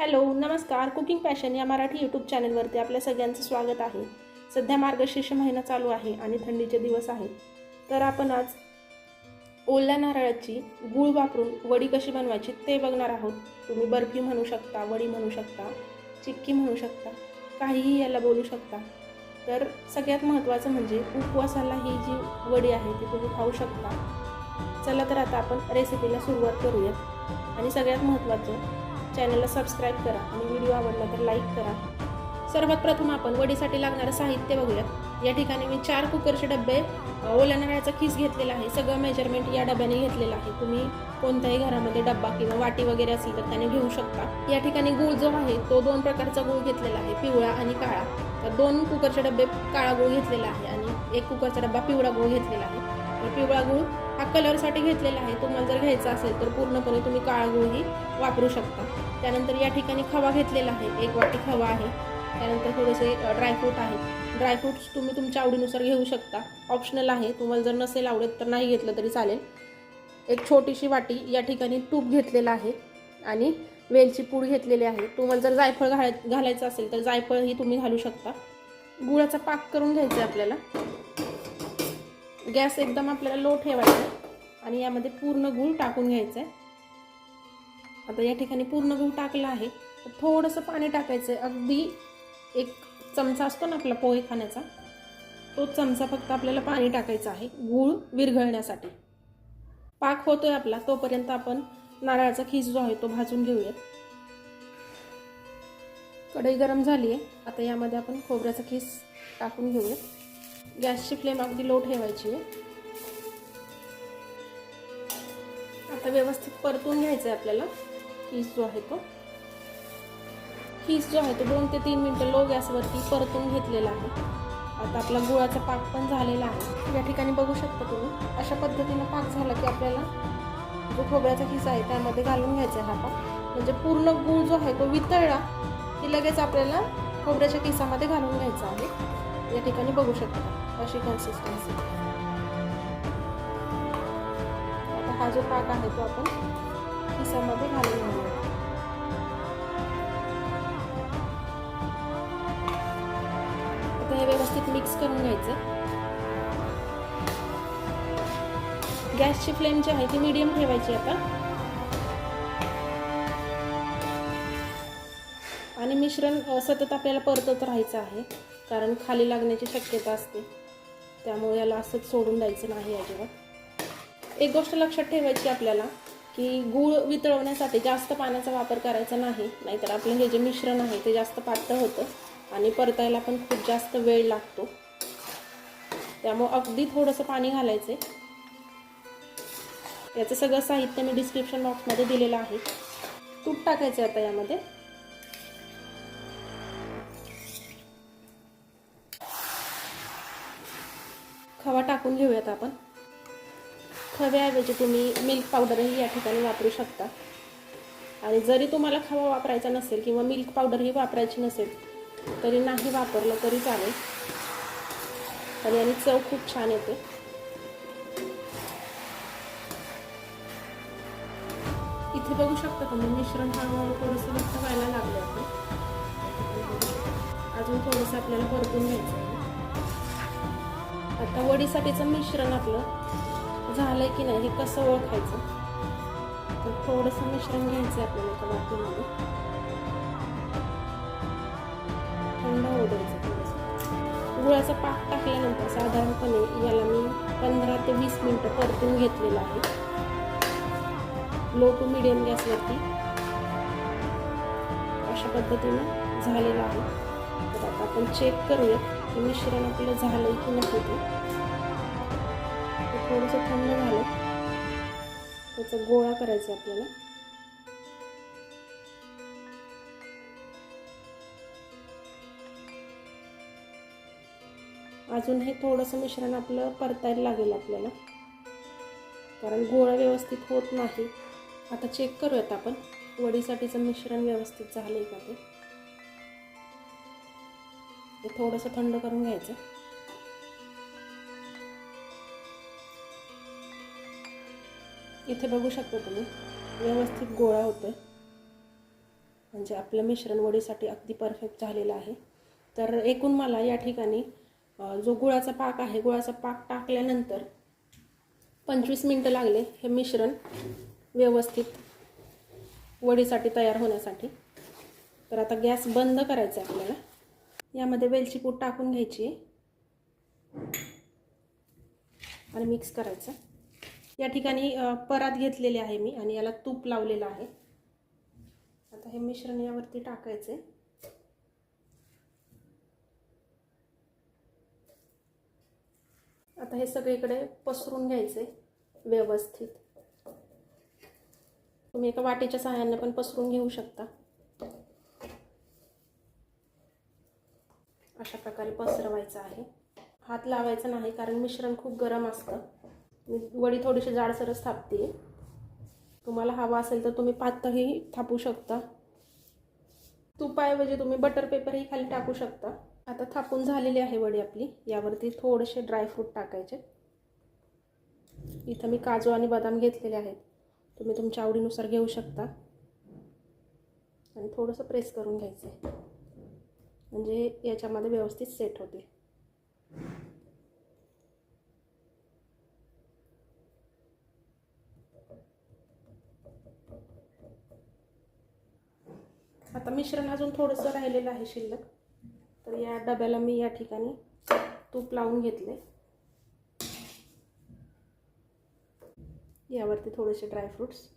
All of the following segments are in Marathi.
हॅलो नमस्कार. कुकिंग पॅशन या मराठी यूट्यूब चॅनलवरती आपल्या सगळ्यांचं स्वागत आहे. सध्या मार्गशीर्ष महिना चालू आहे आणि थंडीचे दिवस आहेत. तर आपण आज ओल्या नारळाची गूळ वापरून वडी कशी बनवायची ते बघणार आहोत. तुम्ही बर्फी म्हणू शकता वडी म्हणू शकता चिक्की म्हणू शकता काहीही याला बोलू शकता. तर सगळ्यात महत्त्वाचं म्हणजे उपवासाला ही जी वडी आहे ती तुम्ही खाऊ शकता. चला तर आता आपण रेसिपीला सुरुवात करूयात. आणि सगळ्यात महत्त्वाचं चॅनलला सबस्क्राईब करा आणि व्हिडिओ आवडला तर लाईक करा. सर्वात प्रथम आपण वडीसाठी लागणारं साहित्य बघूयात. या ठिकाणी मी चार कुकरचे डबे अ, ओल्या नारळाचा खीस घेतलेला आहे. सगळं मेजरमेंट या डब्याने घेतलेलं आहे. तुम्ही कोणत्याही घरामध्ये डब्बा किंवा वाटी वगैरे असेल तर त्याने घेऊ शकता. या ठिकाणी गूळ जो आहे तो दोन प्रकारचा गूळ घेतलेला आहे. पिवळा आणि काळा. तर दोन कुकरचे डबे काळा गूळ घेतलेला आहे आणि एक कुकरचा डब्बा पिवळा गूळ घेतलेला आहे. पिवळा गुळ हा कलरसाठी घेतलेला आहे. तुम्हाला जर घ्यायचा असेल तर पूर्णपणे तुम्ही काळा गुळही वापरू शकता. त्यानंतर या ठिकाणी खवा घेतलेला आहे. एक वाटी खवा आहे. त्यानंतर थोडेसे ड्रायफ्रूट आहेत. ड्रायफ्रूट्स तुम्ही तुमच्या आवडीनुसार घेऊ शकता. ऑप्शनल आहे. तुम्हाला जर नसेल आवडत तर नाही घेतलं तरी चालेल. एक छोटीशी वाटी या ठिकाणी तूप घेतलेलं आहे आणि वेलची पूड घेतलेली आहे. तुम्हाला जर जायफळ घालाय घालायचं असेल तर जायफळही तुम्ही घालू शकता. गुळाचा पाक करून घ्यायचा आहे आपल्याला. गॅस एकदम आपल्याला लो ठेवायचा आहे. आणि यामध्ये पूर्ण गूळ टाकून घ्यायचं आहे. आता या ठिकाणी पूर्ण गूळ टाकला आहे. तर थोडंसं पाणी टाकायचं आहे. अगदी एक चमचा असतो ना आपला पोहे खाण्याचा तो चमचा फक्त आपल्याला पाणी टाकायचं आहे गूळ विरघळण्यासाठी. पाक होतोय आपला तोपर्यंत आपण नारळाचा खीस जो आहे तो भाजून घेऊयात. कढई गरम झाली आहे. आता यामध्ये आपण खोबऱ्याचा खीस टाकून घेऊयात. गॅसची फ्लेम अगदी लो ठेवायची. आहे आता व्यवस्थित परतून घ्यायचं आहे आपल्याला. खीस जो आहे तो. खीस जो आहे तो दोन ते तीन मिनटं लो गॅसवरती परतून घेतलेला आहे. आता आपला गुळाचा पाक पण झालेला आहे. या ठिकाणी बघू शकता तुम्ही अशा पद्धतीनं पाक झाला की आपल्याला जो खोबऱ्याचा खिसा आहे त्यामध्ये घालून घ्यायचा आहे हा पाक. म्हणजे पूर्ण गूळ जो आहे तो वितळला की लगेच आपल्याला खोबऱ्याच्या खिसामध्ये घालून घ्यायचा आहे. या ठिकाणी बघू शकता. अशी कन्सिस्टन्सी आता हा जो पाक आहे तो आपण खिसामध्ये घालून घेऊया आता हे व्यवस्थित मिक्स करून घ्यायचं. गॅसची फ्लेम जी आहे ती मिडियम ठेवायची आता. आणि मिश्रण सतत आपल्याला परतत राहायचं आहे. कारण खाली लागण्याची शक्यता असते. त्यामुळे याला असंच सोडून द्यायचं नाही अजिबात. एक गोष्ट लक्षात ठेवायची आपल्याला की गूळ वितळवण्यासाठी जास्त पाण्याचा वापर करायचा नाही नाहीतर आपलं हे जे मिश्रण आहे ते जास्त पातळ होतं आणि परतायला पण खूप जास्त वेळ लागतो. त्यामुळं अगदी थोडंसं पाणी घालायचं आहे याचं सगळं साहित्य मी डिस्क्रिप्शन बॉक्समध्ये दिलेलं आहे. तूप टाकायचं आता यामध्ये. खवा टाकून घेऊयात आपण. खव्याऐवजी तुम्ही मिल्क पावडरही या ठिकाणी वापरू शकता. आणि जरी तुम्हाला खवा वापरायचा नसेल किंवा मिल्क पावडरही वापरायची नसेल तरी नाही वापरलं तरी चालेल. आणि याने चव खूप छान येते. इथे बघू शकता तुम्ही मिश्रण हळूहळू थोडंसं घट्ट व्हायला लागलं अजून थोडंसं आपल्याला परतून घ्यायचं आता वडीसाठीचं मिश्रण आपलं झालंय की नाही हे कसं ओळखायचं? तर थोडंसं मिश्रण घ्यायचं आहे आपल्याला एका वाटीमध्ये थंड होऊ द्यायचं थोडंसं. गुळाचा पाक टाकल्यानंतर साधारणपणे याला मी पंधरा ते वीस मिनटं परतून घेतलेलं आहे. लो टू मिडियम गॅसवरती. अशा पद्धतीनं झालेलं आहे. तर आता आपण चेक करूया की मिश्रण आपलं झालं की नाही ते? थोडंसं थंड झालं त्याचा गोळा करायचा आपल्याला. अजून हे थोडंसं मिश्रण आपलं परतायला लागेल आपल्याला. कारण गोळा व्यवस्थित होत नाही. आता चेक करूयात आपण. वडीसाठीचं मिश्रण व्यवस्थित झालं आहे का ते? ते थोडंसं थंड करून घ्यायचं. इथे बघू शकता तुम्ही व्यवस्थित गोळा होतोय. म्हणजे आपलं मिश्रण वडीसाठी अगदी परफेक्ट झालेलं आहे. तर एकूण मला या ठिकाणी जो गुळाचा पाक आहे गुळाचा पाक टाकल्यानंतर पंचवीस मिनटं लागले हे मिश्रण व्यवस्थित वडीसाठी तयार होण्यासाठी. तर आता गॅस बंद करायचा आहे आपल्याला. यामध्ये वेलची पूड टाकून घ्यायची. आहे आणि मिक्स करायचं. या ठिकाणी परात घेतलेली आहे मी आणि याला तूप लावलेलं आहे. आता हे मिश्रण यावरती टाकायचे आता हे सगळीकडे पसरून घ्यायचे व्यवस्थित. तुम्ही एका वाटेच्या सहाय्याने पण पसरून घेऊ शकता. अशा प्रकारे पसरवायचं आहे. हात लावायचा नाही कारण मिश्रण खूप गरम असतं. मी वडी थोडीशी जाडसरच थापते तुम्हाला हवा असेल तर तुम्ही पातळही थापू शकता. तुपाऐवजी तुम्ही बटर पेपरही खाली टाकू शकता. आता थापून झालेली आहे वडी आपली. यावरती थोडेसे ड्रायफ्रूट टाकायचे. इथं मी काजू आणि बदाम घेतलेले आहेत. तुम्ही तुमच्या आवडीनुसार घेऊ शकता. आणि थोडंसं प्रेस करून घ्यायचं आहे म्हणजे याच्यामध्ये व्यवस्थित सेट होते. आता मिश्रण अजून थोडंसं राहिलेलं आहे शिल्लक. तर या डब्याला मी या ठिकाणी तूप लावून घेतले यावरती थोडेसे ड्रायफ्रुट्स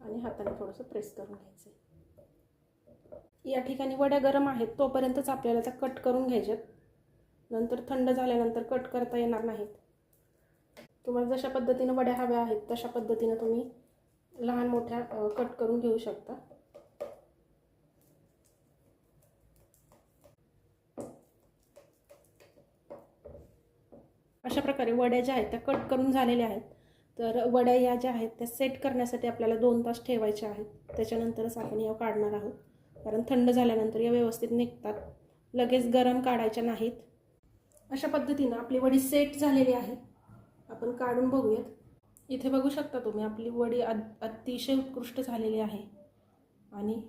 आणि हाताने थोडंसं प्रेस करून घ्यायचं या ठिकाणी वड्या गरम आहेत तोपर्यंतच आपल्याला त्या कट करून घ्यायच्यात. नंतर थंड झाल्यानंतर कट करता येणार नाहीत. तुम्हाला जशा पद्धतीनं वड्या हव्या आहेत तशा पद्धतीनं तुम्ही लहान मोठ्या कट करून घेऊ शकता. अशा प्रकारे वड्या ज्या आहेत त्या कट करून झालेल्या आहेत. तर वड्या या ज्या आहेत त्या सेट करण्यासाठी आपल्याला दोन तास ठेवायच्या आहेत. त्याच्यानंतरच आपण या काढणार आहोत. कारण थंड झाल्यानंतर या व्यवस्थित निघतात. लगेच गरम काढायच्या नाहीत. अशा पद्धतीनं आपली वडी सेट झालेली आहे. आपण काढून बघूयात. इथे बघू शकता तुम्ही आपली वडी अ अतिशय उत्कृष्ट झालेली आहे. आणि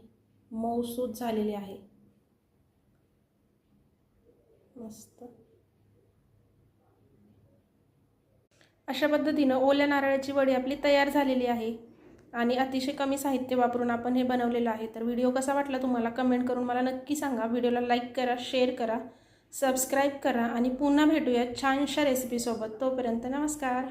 मऊसूत झालेली आहे. मस्त. अशा पद्धतीनं ओल्या नारळाची वडी आपली तयार झालेली आहे. आणि अतिशय कमी साहित्य वापरून आपण हे बनवलेलं आहे. तर व्हिडिओ कसा वाटला तुम्हाला कमेंट करून मला नक्की सांगा. व्हिडिओला लाईक करा शेअर करा सबस्क्राईब करा आणि पुन्हा भेटूया छानशा रेसिपीसोबत तोपर्यंत नमस्कार.